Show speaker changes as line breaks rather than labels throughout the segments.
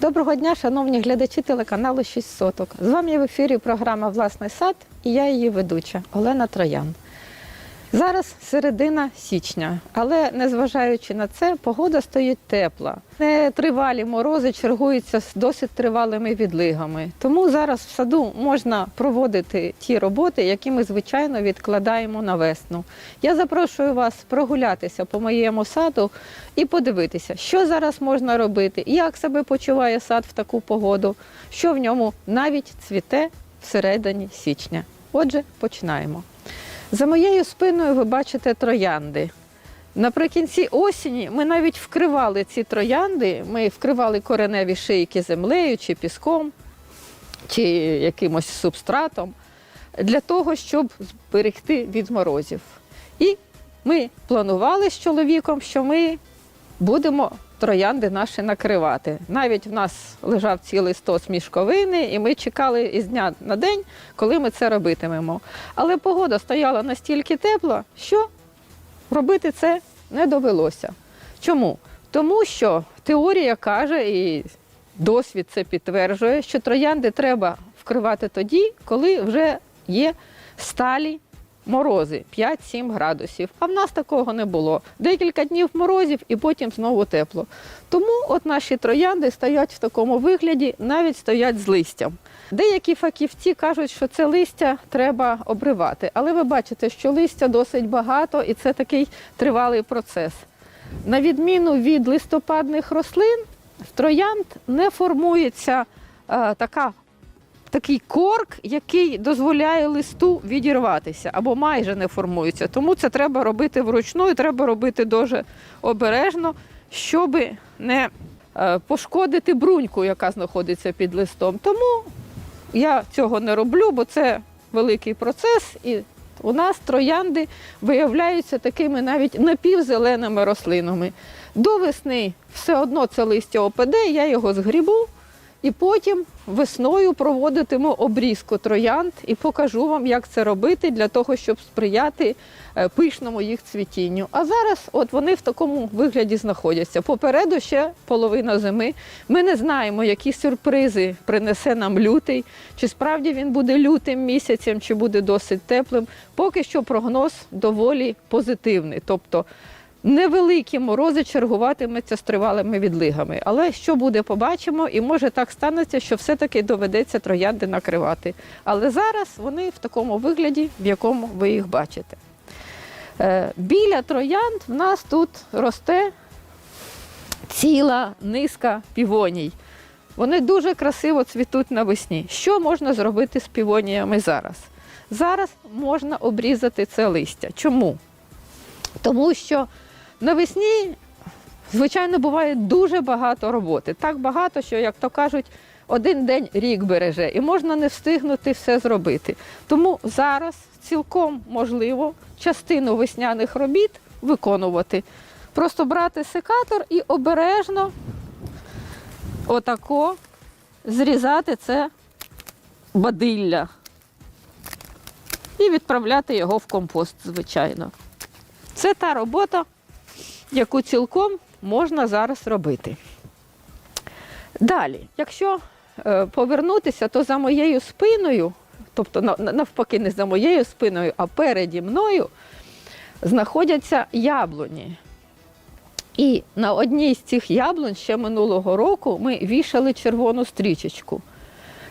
Доброго дня, шановні глядачі телеканалу «6 соток. З вами в ефірі програма Власний сад і я її ведуча Олена Троян. Зараз середина січня, але незважаючи на це, погода стоїть тепла. Нетривалі морози чергуються з досить тривалими відлигами. Тому зараз в саду можна проводити ті роботи, які ми звичайно відкладаємо на весну. Я запрошую вас прогулятися по моєму саду і подивитися, що зараз можна робити, як себе почуває сад в таку погоду, що в ньому навіть цвіте всередині січня. Отже, починаємо. За моєю спиною ви бачите троянди. Наприкінці осені ми навіть вкривали ці троянди, ми вкривали кореневі шийки землею чи піском, чи якимось субстратом для того, щоб зберегти від морозів. І ми планували з чоловіком, що ми будемо троянди наші накривати. Навіть в нас лежав цілий стос мішковини, і ми чекали із дня на день, коли ми це робитимемо. Але погода стояла настільки тепла, що робити це не довелося. Чому? Тому що теорія каже, і досвід це підтверджує, що троянди треба вкривати тоді, коли вже є сталі морози 5-7 градусів. А в нас такого не було. Декілька днів морозів і потім знову тепло. Тому от наші троянди стоять в такому вигляді, навіть стоять з листям. Деякі фахівці кажуть, що це листя треба обривати, але ви бачите, що листя досить багато і це такий тривалий процес. На відміну від листопадних рослин, в троянд не формується е, така такий корк, який дозволяє листу відірватися або майже не формується. Тому це треба робити вручну і треба робити дуже обережно, щоб не е, пошкодити бруньку, яка знаходиться під листом. Тому я цього не роблю, бо це великий процес. І у нас троянди виявляються такими навіть напівзеленими рослинами. До весни все одно це листя опаде, я його згрібу. І потім весною проводитиму обрізку троянд і покажу вам, як це робити для того, щоб сприяти е, пишному їх цвітінню. А зараз от вони в такому вигляді знаходяться. Попереду ще половина зими. Ми не знаємо, які сюрпризи принесе нам лютий, чи справді він буде лютим місяцем, чи буде досить теплим. Поки що прогноз доволі позитивний. Тобто Невеликі морози чергуватимуться з тривалими відлигами. Але що буде, побачимо, і може так станеться, що все-таки доведеться троянди накривати. Але зараз вони в такому вигляді, в якому ви їх бачите. Е, Біля троянд в нас тут росте ціла низка півоній. Вони дуже красиво цвітуть навесні. Що можна зробити з півоніями зараз? Зараз можна обрізати це листя. Чому? Тому що навесні, звичайно, буває дуже багато роботи. Так багато, що, як то кажуть, один день рік береже, і можна не встигнути все зробити. Тому зараз цілком можливо частину весняних робіт виконувати. Просто брати секатор і обережно отако зрізати це бадилля і відправляти його в компост, звичайно. Це та робота, яку цілком можна зараз робити. Далі, якщо е, повернутися, то за моєю спиною, тобто на- на- навпаки, не за моєю спиною, а переді мною знаходяться яблуні. І на одній з цих яблунь ще минулого року ми вішали червону стрічечку.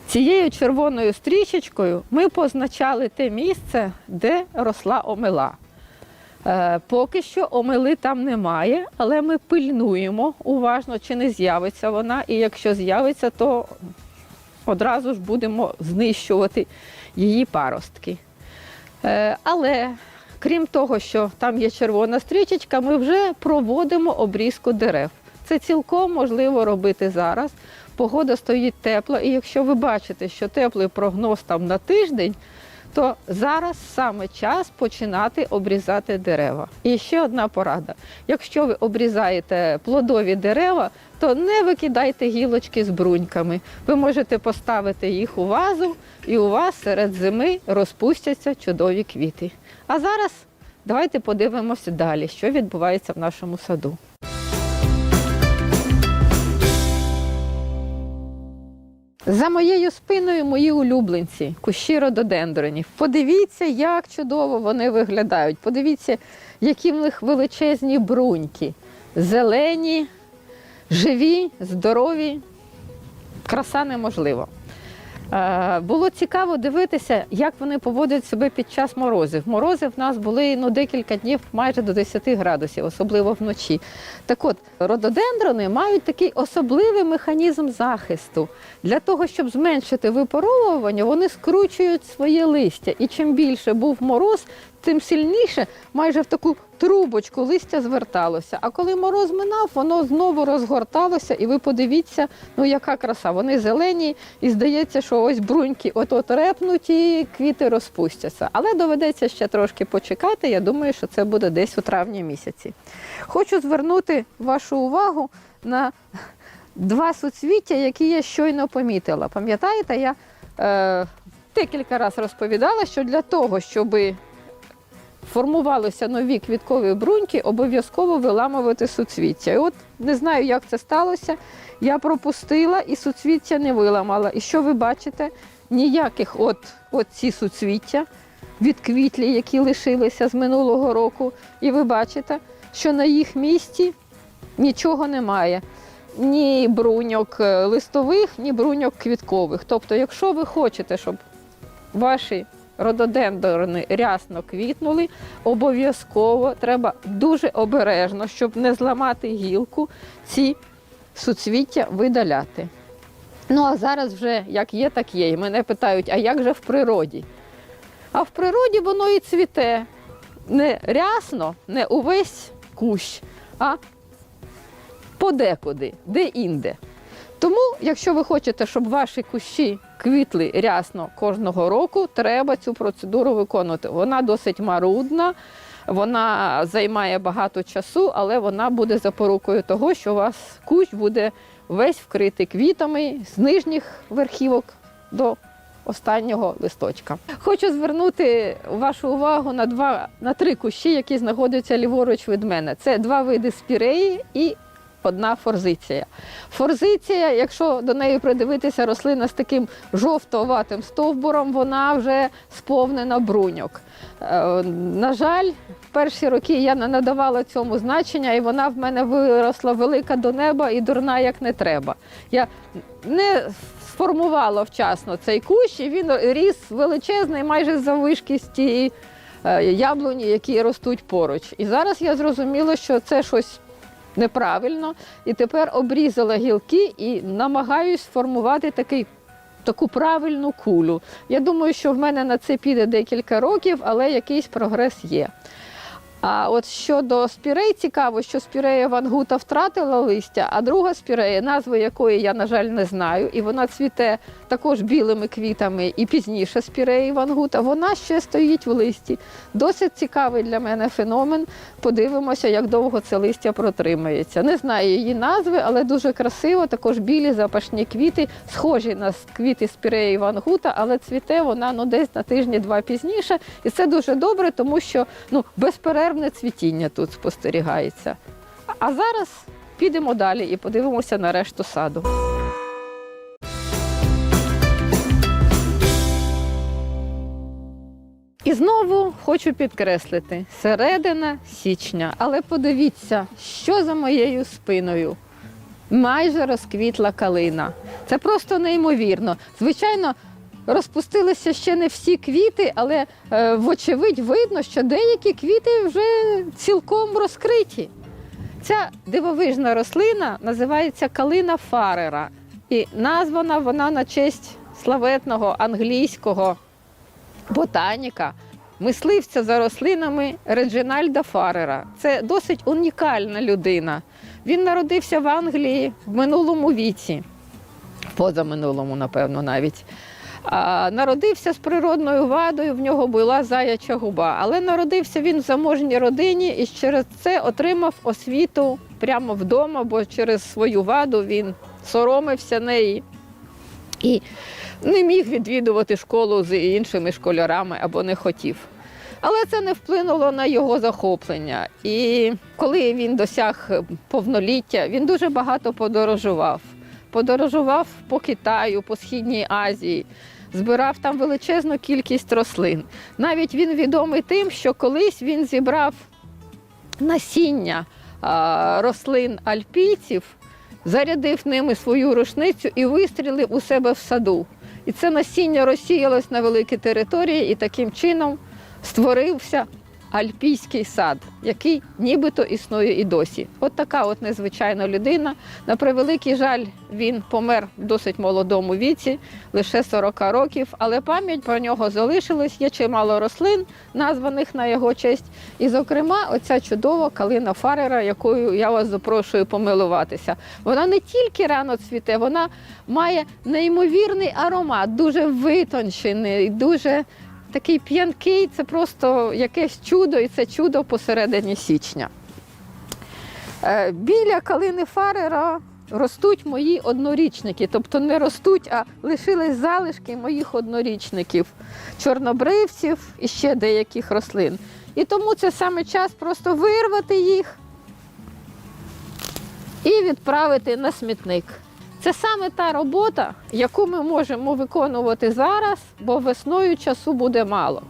Цією червоною стрічечкою ми позначали те місце, де росла омела. Е, Поки що омели там немає, але ми пильнуємо уважно, чи не з'явиться вона. І якщо з'явиться, то одразу ж будемо знищувати її паростки. Е, Але крім того, що там є червона стрічечка, ми вже проводимо обрізку дерев. Це цілком можливо робити зараз. Погода стоїть тепла, і якщо ви бачите, що теплий прогноз там на тиждень, то зараз саме час починати обрізати дерева. І ще одна порада: якщо ви обрізаєте плодові дерева, то не викидайте гілочки з бруньками. Ви можете поставити їх у вазу, і у вас серед зими розпустяться чудові квіти. А зараз давайте подивимося далі, що відбувається в нашому саду. За моєю спиною мої улюбленці, кущі рододендронів. Подивіться, як чудово вони виглядають. Подивіться, які в них величезні бруньки. Зелені, живі, здорові. Краса неможлива. Е, Було цікаво дивитися, як вони поводять себе під час морозів. Морози в нас були ну, декілька днів майже до 10 градусів, особливо вночі. Так от, рододендрони мають такий особливий механізм захисту. Для того, щоб зменшити випаровування, вони скручують своє листя. І чим більше був мороз, тим сильніше майже в таку трубочку листя зверталося. А коли мороз минав, воно знову розгорталося, і ви подивіться, ну яка краса. Вони зелені, і здається, що ось бруньки от-от репнуть і квіти розпустяться. Але доведеться ще трошки почекати. Я думаю, що це буде десь у травні місяці. Хочу звернути вашу увагу на два суцвіття, які я щойно помітила. Пам'ятаєте, я е, декілька разів розповідала, що для того, щоб формувалися нові квіткові бруньки, обов'язково виламувати суцвіття. І от не знаю, як це сталося. Я пропустила і суцвіття не виламала. І що ви бачите? Ніяких от, от ці суцвіття від квітлі, які лишилися з минулого року. І ви бачите, що на їх місці нічого немає. Ні бруньок е, листових, ні бруньок квіткових. Тобто, якщо ви хочете, щоб ваші рододендрони рясно квітнули, обов'язково треба дуже обережно, щоб не зламати гілку, ці суцвіття видаляти. Ну а зараз вже як є, так є. І мене питають, а як же в природі? А в природі воно і цвіте не рясно, не увесь кущ, а подекуди, де-інде. Тому, якщо ви хочете, щоб ваші кущі квітли рясно кожного року, треба цю процедуру виконувати. Вона досить марудна, вона займає багато часу, але вона буде запорукою того, що у вас кущ буде весь вкритий квітами з нижніх верхівок до останнього листочка. Хочу звернути вашу увагу на два на три кущі, які знаходяться ліворуч від мене. Це два види спіреї і одна форзиція. Форзиція, якщо до неї придивитися, рослина з таким жовтоватим стовбуром, вона вже сповнена бруньок. Е, На жаль, в перші роки я не надавала цьому значення, і вона в мене виросла велика до неба і дурна як не треба. Я не сформувала вчасно цей кущ, і він ріс величезний, майже за вишки тієї е, яблуні, які ростуть поруч. І зараз я зрозуміла, що це щось неправильно, і тепер обрізала гілки і намагаюсь сформувати такий. Таку правильну кулю. Я думаю, що в мене на це піде декілька років, але якийсь прогрес є. А от щодо спірей, цікаво, що спірея Вангута втратила листя, а друга спірея, назви якої я, на жаль, не знаю, і вона цвіте також білими квітами і пізніше спіреї Вангута, вона ще стоїть в листі. Досить цікавий для мене феномен. Подивимося, як довго це листя протримається. Не знаю її назви, але дуже красиво. Також білі запашні квіти, схожі на квіти спіреї Вангута, але цвіте вона ну, десь на тижні-два пізніше. І це дуже добре, тому що ну, безперервне цвітіння тут спостерігається. А зараз підемо далі і подивимося на решту саду. І знову хочу підкреслити середина січня. Але подивіться, що за моєю спиною. Майже розквітла калина. Це просто неймовірно. Звичайно, розпустилися ще не всі квіти, але е, вочевидь видно, що деякі квіти вже цілком розкриті. Ця дивовижна рослина називається калина фарера. І названа вона на честь славетного англійського ботаніка, мисливця за рослинами Реджинальда Фарера. Це досить унікальна людина. Він народився в Англії в минулому віці, позаминулому, напевно, навіть. А, народився з природною вадою, в нього була заяча губа. Але народився він в заможній родині і через це отримав освіту прямо вдома, бо через свою ваду він соромився неї. І не міг відвідувати школу з іншими школярами або не хотів. Але це не вплинуло на його захоплення. І коли він досяг повноліття, він дуже багато подорожував. подорожував по Китаю, по Східній Азії, збирав там величезну кількість рослин. Навіть він відомий тим, що колись він зібрав насіння рослин альпійців, зарядив ними свою рушницю і вистрілив у себе в саду. І це насіння розсіялось на великі території, і таким чином створився альпійський сад, який нібито існує і досі. От така от незвичайна людина. На превеликий жаль, він помер в досить молодому віці, лише 40 років, але пам'ять про нього залишилась. Є чимало рослин, названих на його честь. І, зокрема, оця чудова калина Фарера, якою я вас запрошую помилуватися. Вона не тільки рано цвіте, вона має неймовірний аромат, дуже витончений, дуже такий п'янкий. Це просто якесь чудо, і це чудо посередині січня. Е, Біля калини Фарера ростуть мої однорічники, тобто не ростуть, а лишились залишки моїх однорічників, чорнобривців і ще деяких рослин. І тому це саме час просто вирвати їх і відправити на смітник. Це саме та робота, яку ми можемо виконувати зараз, бо весною часу буде мало.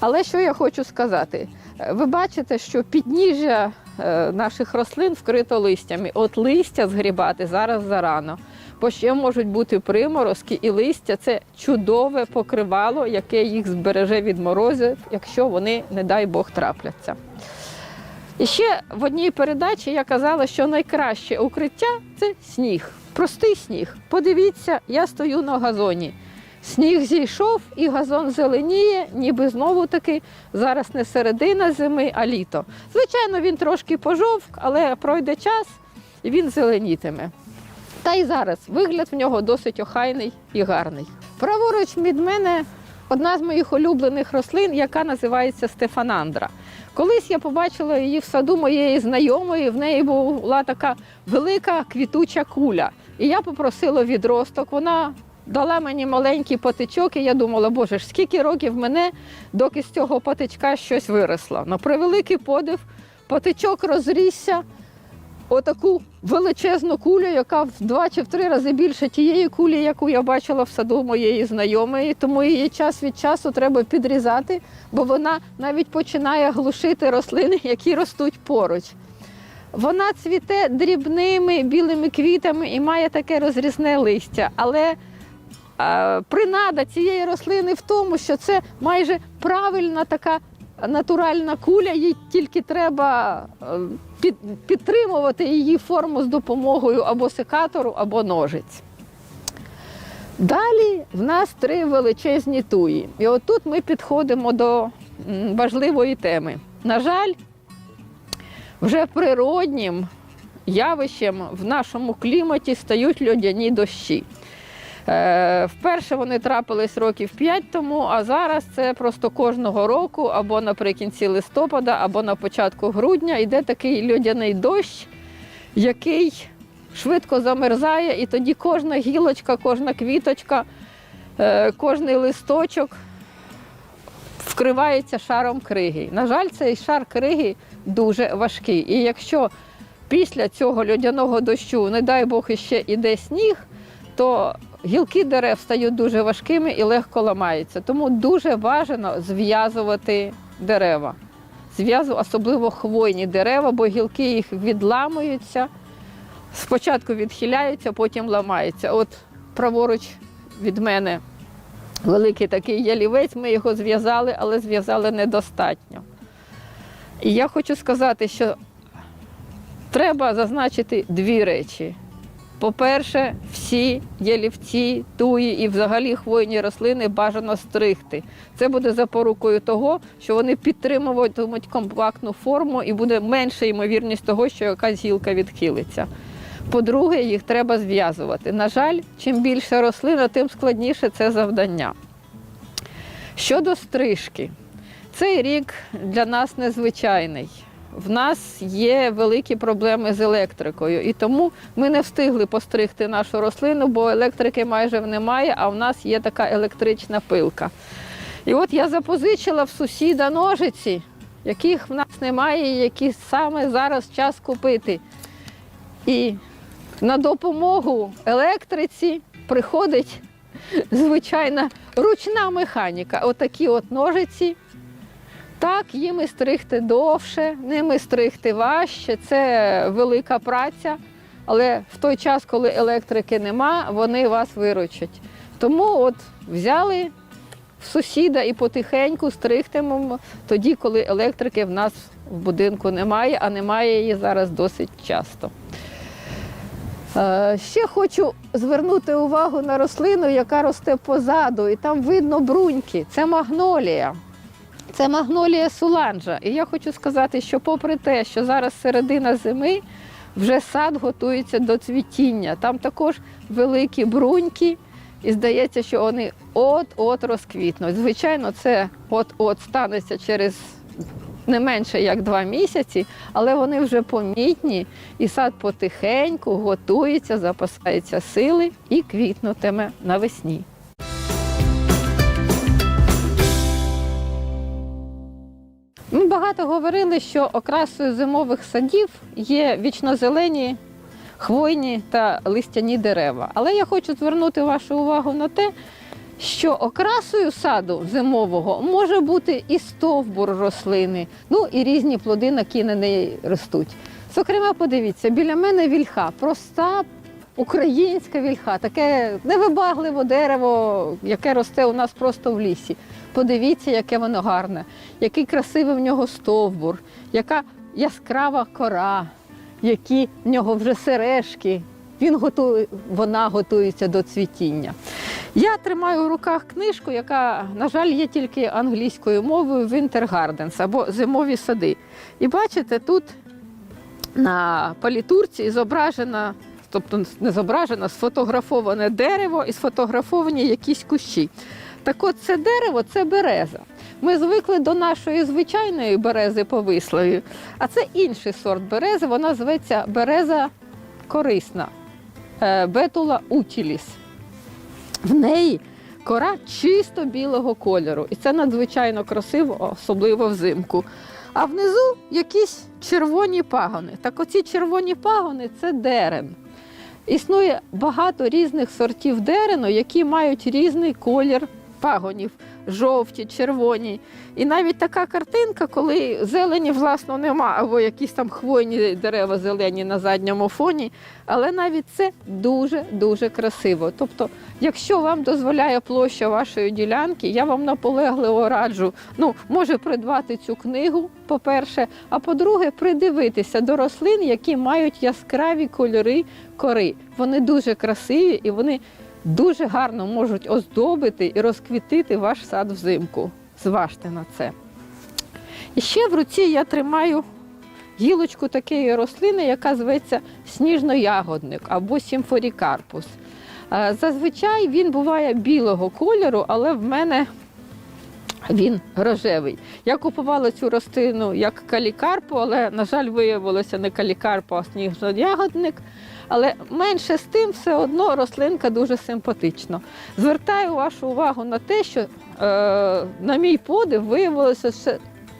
Але що я хочу сказати? Е, Ви бачите, що підніжжя е, наших рослин вкрито листями. От листя згрібати зараз зарано, бо ще можуть бути приморозки, і листя це чудове покривало, яке їх збереже від морозів, якщо вони, не дай Бог, трапляться. І ще в одній передачі я казала, що найкраще укриття це сніг. Простий сніг. Подивіться, я стою на газоні. Сніг зійшов і газон зеленіє, ніби знову таки зараз не середина зими, а літо. Звичайно, він трошки пожовк, але пройде час і він зеленітиме. Та й зараз вигляд в нього досить охайний і гарний. Праворуч від мене одна з моїх улюблених рослин, яка називається Стефанандра. Колись я побачила її в саду моєї знайомої, в неї була така велика квітуча куля. І я попросила відросток. Вона дала мені маленький патичок, і я думала, боже ж, скільки років мене, доки з цього патичка щось виросло. На превеликий подив, патичок розрісся отаку величезну кулю, яка в два чи в три рази більше тієї кулі, яку я бачила в саду моєї знайомої. Тому її час від часу треба підрізати, бо вона навіть починає глушити рослини, які ростуть поруч. Вона цвіте дрібними білими квітами і має таке розрізне листя. Але е, принада цієї рослини в тому, що це майже правильна така натуральна куля, їй тільки треба е, під, підтримувати її форму з допомогою або секатору, або ножиць. Далі в нас три величезні туї. І отут ми підходимо до важливої теми. На жаль, вже природнім явищем в нашому кліматі стають льодяні дощі. Е, Вперше вони трапились років 5 тому, а зараз це просто кожного року, або наприкінці листопада, або на початку грудня йде такий льодяний дощ, який швидко замерзає, і тоді кожна гілочка, кожна квіточка, е, кожний листочок вкривається шаром криги. На жаль, цей шар криги дуже важкий. І якщо після цього льодяного дощу, не дай Бог, іще іде сніг, то гілки дерев стають дуже важкими і легко ламаються. Тому дуже бажано зв'язувати дерева. Зв'язу, особливо хвойні дерева, бо гілки їх відламуються, спочатку відхиляються, потім ламаються. От праворуч від мене великий такий ялівець, ми його зв'язали, але зв'язали недостатньо. І я хочу сказати, що треба зазначити дві речі. По-перше, всі ялівці, туї і взагалі хвойні рослини бажано стригти. Це буде запорукою того, що вони підтримуватимуть компактну форму і буде менша ймовірність того, що якась гілка відхилиться. По-друге, їх треба зв'язувати. На жаль, чим більше рослина, тим складніше це завдання. Щодо стрижки, цей рік для нас незвичайний. В нас є великі проблеми з електрикою, і тому ми не встигли постригти нашу рослину, бо електрики майже немає, а в нас є така електрична пилка. І от я запозичила в сусіда ножиці, яких в нас немає, які саме зараз час купити. І на допомогу електриці приходить звичайна ручна механіка. Отакі от ножиці. Так, їми стригти довше, ними стригти важче. Це велика праця. Але в той час, коли електрики нема, вони вас виручать. Тому от взяли в сусіда і потихеньку стригтимемо тоді, коли електрики в нас в будинку немає, а немає її зараз досить часто. Е, Ще хочу звернути увагу на рослину, яка росте позаду, і там видно бруньки. Це магнолія. Це магнолія суланджа. І я хочу сказати, що попри те, що зараз середина зими, вже сад готується до цвітіння. Там також великі бруньки, і здається, що вони от-от розквітнуть. Звичайно, це от-от станеться через не менше як два місяці, але вони вже помітні, і сад потихеньку готується, запасається сили і квітнутиме навесні. Ми багато говорили, що окрасою зимових садів є вічнозелені хвойні та листяні дерева. Але я хочу звернути вашу увагу на те, що окрасою саду зимового може бути і стовбур рослини, ну і різні плоди, які на неї ростуть. Зокрема, подивіться, біля мене вільха, проста українська вільха, таке невибагливе дерево, яке росте у нас просто в лісі. Подивіться, яке воно гарне, який красивий в нього стовбур, яка яскрава кора, які в нього вже сережки. Він готує, вона готується до цвітіння. Я тримаю в руках книжку, яка, на жаль, є тільки англійською мовою Winter Gardens або зимові сади. І бачите, тут на палітурці зображена, тобто не зображено, сфотографоване дерево і сфотографовані якісь кущі. Так от це дерево це береза. Ми звикли до нашої звичайної берези повислої, а це інший сорт берези, вона зветься береза корисна, бетула утіліс. В неї кора чисто білого кольору, і це надзвичайно красиво, особливо взимку. А внизу якісь червоні пагони. Так оці червоні пагони це дерен. Існує багато різних сортів дерену, які мають різний колір пагонів, жовті, червоні. І навіть така картинка, коли зелені, власно, нема, або якісь там хвойні дерева зелені на задньому фоні. Але навіть це дуже-дуже красиво. Тобто, якщо вам дозволяє площа вашої ділянки, я вам наполегливо раджу, ну, може придбати цю книгу, по-перше, а по-друге, придивитися до рослин, які мають яскраві кольори кори. Вони дуже красиві і вони дуже гарно можуть оздобити і розквітити ваш сад взимку. Зважте на це. І ще в руці я тримаю гілочку такої рослини, яка зветься сніжноягодник або сімфорікарпус. Е, Зазвичай він буває білого кольору, але в мене він рожевий. Я купувала цю рослину як калікарпу, але, на жаль, виявилося не калікарпу, а сніжноягодник. Але менше з тим, все одно рослинка дуже симпатична. Звертаю вашу увагу на те, що, е, на мій подив, виявилося, що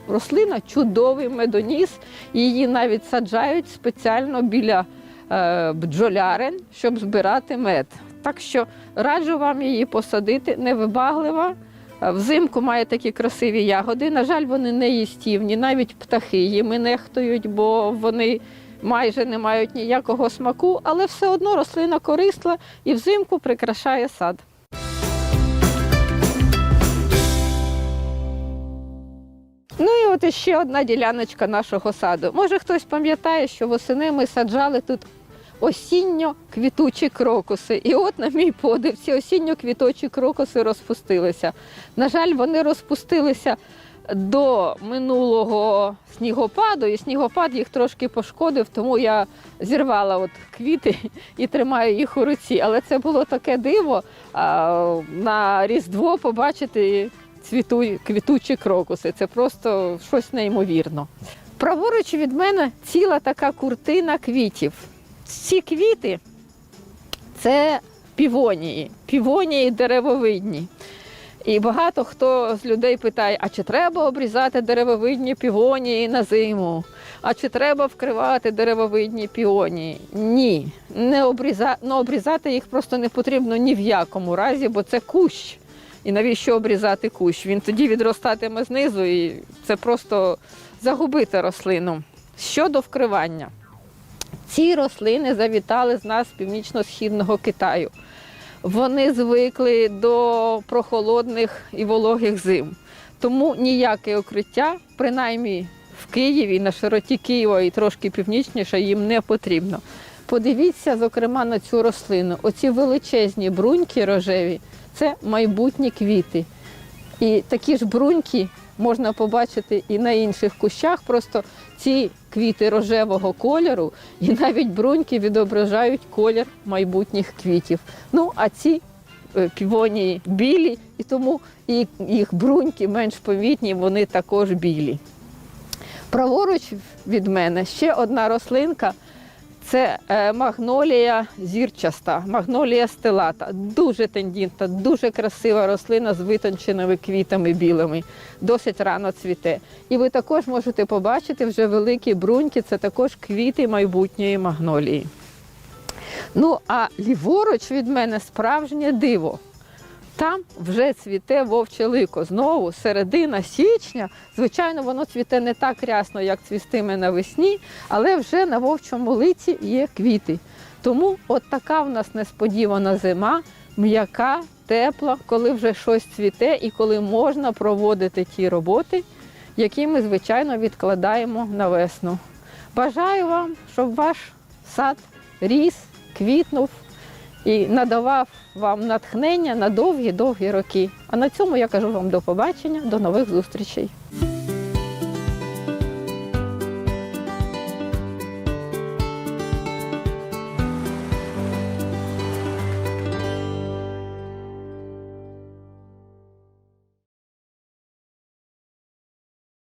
рослина чудовий медоніс. Її навіть саджають спеціально біля е, бджолярин, щоб збирати мед. Так що раджу вам її посадити, невибаглива. Е, Взимку має такі красиві ягоди. На жаль, вони не їстівні, навіть птахи їми нехтують, бо вони майже не мають ніякого смаку, але все одно рослина корисла і взимку прикрашає сад. Ну і от іще одна діляночка нашого саду. Може хтось пам'ятає, що восени ми саджали тут осінньо-квітучі крокуси. І от, на мій подив, ці осінньо-квітучі крокуси розпустилися. На жаль, вони розпустилися до минулого снігопаду, і снігопад їх трошки пошкодив, тому я зірвала от квіти і тримаю їх у руці. Але це було таке диво на Різдво побачити цвіту, квітучі крокуси. Це просто щось неймовірно. Праворуч від мене ціла така куртина квітів. Ці квіти це півонії, півонії деревовидні. І багато хто з людей питає: а чи треба обрізати деревовидні півонії на зиму? А чи треба вкривати деревовидні піонії? Ні, не обріза... ну, обрізати їх просто не потрібно ні в якому разі, бо це кущ. І навіщо обрізати кущ? Він тоді відростатиме знизу, і це просто загубити рослину. Щодо вкривання, ці рослини завітали з нас з північно-східного Китаю. Вони звикли до прохолодних і вологих зим. Тому ніяке укриття, принаймні в Києві, на широті Києва і трошки північніше, їм не потрібно. Подивіться, зокрема, на цю рослину. Оці величезні бруньки рожеві це майбутні квіти. І такі ж бруньки можна побачити і на інших кущах. Просто ці квіти рожевого кольору, і навіть бруньки відображають колір майбутніх квітів. Ну, а ці е, півонії білі, і тому їх бруньки менш помітні, вони також білі. Праворуч від мене ще одна рослинка. Це е, магнолія зірчаста, магнолія стелата. Дуже тендінта, дуже красива рослина з витонченими квітами білими. Досить рано цвіте. І ви також можете побачити вже великі бруньки, це також квіти майбутньої магнолії. Ну, а ліворуч від мене справжнє диво. Там вже цвіте вовче лико. Знову середина січня. Звичайно, воно цвіте не так рясно, як цвістиме навесні, але вже на вовчому лиці є квіти. Тому от така в нас несподівана зима, м'яка, тепла, коли вже щось цвіте і коли можна проводити ті роботи, які ми, звичайно, відкладаємо на весну. Бажаю вам, щоб ваш сад ріс, квітнув і надавав вам натхнення на довгі-довгі роки. А на цьому я кажу вам до побачення, до нових зустрічей.